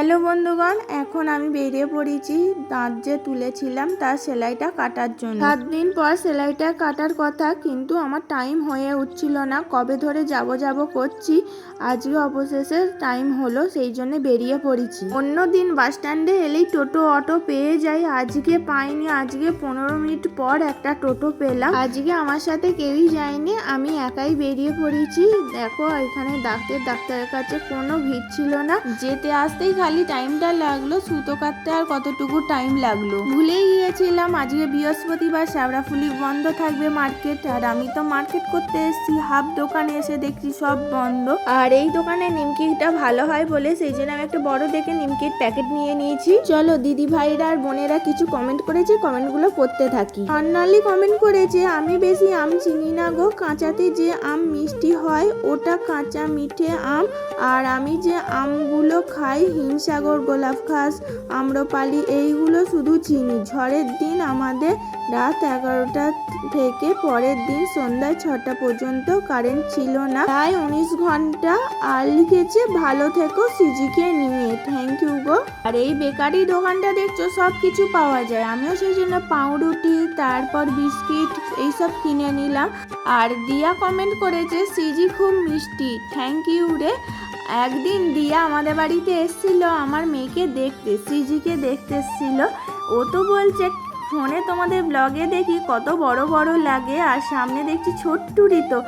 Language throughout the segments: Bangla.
হ্যালো বন্ধুগণ, এখন আমি বেরিয়ে পড়েছি দাঁত যে তুলেছিলাম তার সেলাইটা কাটার জন্য। সাত দিন পর সেলাইটা কাটার কথা, কিন্তু আমার টাইম হয়ে উঠছিল না। কবে ধরে যাব যাব করছি, আজকে অবশেষে টাইম হলো, সেই জন্য বেরিয়ে পড়েছি। অন্য দিন বাস স্ট্যান্ডে এলেই টোটো অটো পেয়ে যাই। আজকে পাইনি, আজকে পনেরো মিনিট পর একটা টোটো পেলাম। আজকে আমার সাথে কেউই যায়নি, আমি একাই বেরিয়ে পড়েছি। দেখো, এখানে ডাক্তার, ডাক্তারের কাছে কোনো ভিড় ছিল না। যেতে আসতেই খালি টাইমটা লাগল, সুতো কাটতে আর কতটুকু টাইম লাগল। ভুলেই গিয়েছিলাম, আজকে বৃহস্পতিবার শ্যাওড়াফুলি বন্ধ থাকবে মার্কেট আর আমি তো মার্কেট করতে এসেছি হাফ দোকানে এসে দেখছি সব বন্ধ। আর এই দোকানে নিমকিটা ভালো হয় বলে সেই জন্য আমি একটা বড় দেখে নিমকির প্যাকেট নিয়ে নিয়েছি। চলো দিদি ভাইরা আর বোনেরা কিছু কমেন্ট করেছে কমেন্টগুলো পড়তে থাকি। স্বর্ণালী কমেন্ট করেছে, আমি বেশি আম চিনি না গো, কাঁচাতে যে আম মিষ্টি হয়, ওটা কাঁচা মিঠে আম, আর আমি যে আমগুলো খাই হিমসাগর গোলাপ ঘাস আম্রপালি, এইগুলো শুধু চিনি। ঝড়ের দিন আমাদের রাত এগারোটা থেকে পরের দিন সন্ধ্যায় ছটা পর্যন্ত কারেন্ট ছিল না। প্রায় উনিশ ঘণ্টা আর লিখেছে, ভালো থেকো সিজিকে নিয়ে। Thank you go. আর এই বেকারি দোকানটা দেখছ সব কিছু পাওয়া যায়। আমিও সেই জন্য পাউরুটি, তারপর বিস্কিট, এইসব কিনে নিলাম। আর দিয়া কমেন্ট করেছে, সিজি খুব মিষ্টি। থ্যাংক ইউ রে। একদিন দিয়া আমাদের বাড়িতে এসেছিল, আমার মেয়েকে দেখতে, সিজিকে দেখতে এসেছিল। ও তো বলছে, ফোনে তোমাদের ব্লগে দেখি কত বড় বড় লাগে, আর সামনে দেখছি ছোট্টুরি তো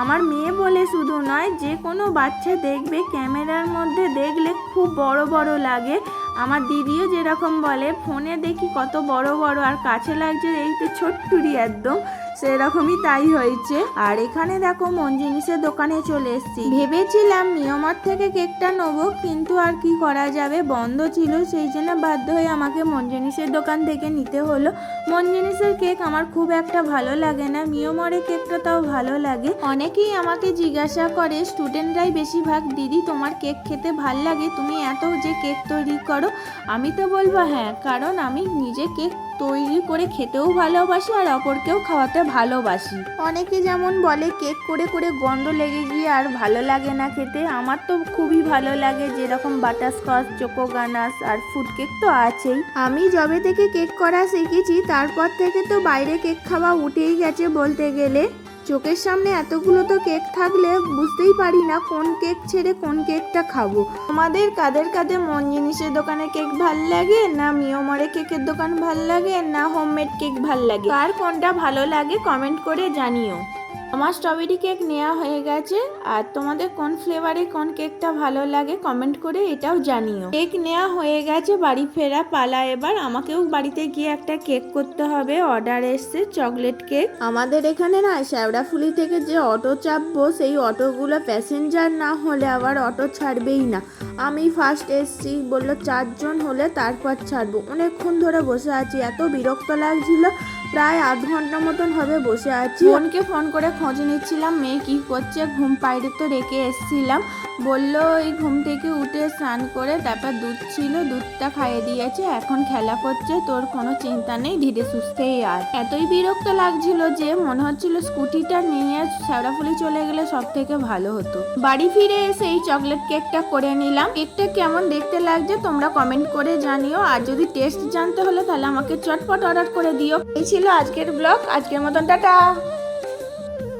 আমার মেয়ে বলে, শুধু নয়, যে কোনো বাচ্চা দেখবে, ক্যামেরার মধ্যে দেখলে খুব বড় বড় লাগে। আমার দিদিও যেরকম বলে, ফোনে দেখি কত বড় বড়, আর কাছে লাগছে এই তো ছোট্টুরি একদম। সেরকমই তাই হয়েছে। আর এখানে দেখো মন জিনিসের দোকানে চলে এসেছি। ভেবেছিলাম নিয়মার থেকে কেকটা নেব, কিন্তু আর কি করা যাবে? বন্ধ ছিল, সেই জন্য বাধ্য হয়ে আমাকে মন জিনিসের দোকান থেকে নিতে হলো। মন জিনিসের কেক আমার খুব একটা ভালো লাগে না মিয়মরের কেকটা তাও ভালো লাগে। অনেকেই আমাকে জিজ্ঞাসা করে, স্টুডেন্টরাই বেশিরভাগ, দিদি তোমার কেক খেতে ভালো লাগে? তুমি এত যে কেক তৈরি করো? আমি তো বলব হ্যাঁ কারণ আমি নিজে কেক তৈরি করে খেতেও ভালোবাসি আর অপরকেও খাওয়াতে ভালোবাসি। অনেকে যেমন বলে, কেক করে করে গন্ধ লেগে গিয়ে আর ভালো লাগে না খেতে। আমার তো খুবই ভালো লাগে যেরকম বাটারস্কচ চোকো গানাস আর ফুড কেক তো আছেই। আমি যবে থেকে কেক করা শিখেছি, তারপর থেকে তো বাইরে কেক খাওয়া উঠেই গেছে বলতে গেলে। চোখের সামনে এতগুলো তো কেক থাকলে বুঝতেই পারি না কোন কেক ছেড়ে কোন কেকটা খাব। তোমাদের কাদের কাদের মন জিনিসের দোকানে কেক ভালো লাগে, না মিওমরে কেকের দোকান ভালো লাগে, না হোমমেড কেক ভালো লাগে? আর কোনটা ভালো লাগে কমেন্ট করে জানিও। আমার স্ট্রবেরি কেক নেওয়া হয়ে গেছে আর তোমাদের কোন ফ্লেভারে কোন কেকটা ভালো লাগে কমেন্ট করে এটাও জানিও। কেক নেওয়া হয়ে গেছে, বাড়ি ফেরা পালা এবার। আমাকেও বাড়িতে গিয়ে একটা কেক করতে হবে। অর্ডার এসছে চকলেট কেক আমাদের এখানে না, শ্যাওড়াফুলি থেকে যে অটো চাপবো, সেই অটোগুলো প্যাসেঞ্জার না হলে আবার অটো ছাড়বেই না। আমি ফার্স্ট এসছি, বলল চারজন হলে তারপর ছাড়বো। অনেকক্ষণ ধরে বসে আছি, এত বিরক্ত লাগছিল। প্রায় আধ ঘণ্টা মতন হবে বসে আছি। বোনকে ফোন করে খোঁজ নিচ্ছিলাম, মেয়ে কি করছে, ঘুম পাইরে তো রেখে এসছিলাম। বলল, এই ঘুম থেকে উঠে স্নান করে তারপর দুধ ছিল, দুধটা খাইয়ে দিয়েছে, এখন খেলা করছে, তোর কোনো চিন্তা নেই, ধীরে সুস্থেই আর এতই বিরক্ত লাগছিল যে মনে হচ্ছিল স্কুটিটা নিয়ে শ্যাওড়াফুলি চলে গেলে সব থেকে ভালো হতো। বাড়ি ফিরে এসে এই চকলেট কেকটা করে নিলাম। কেকটা কেমন দেখতে লাগছে তোমরা কমেন্ট করে জানিও, আর যদি টেস্ট জানতে হলে তাহলে আমাকে চটপট অর্ডার করে দিও। এই ছিল আজকের ব্লগ। আজকের মতন টাটা।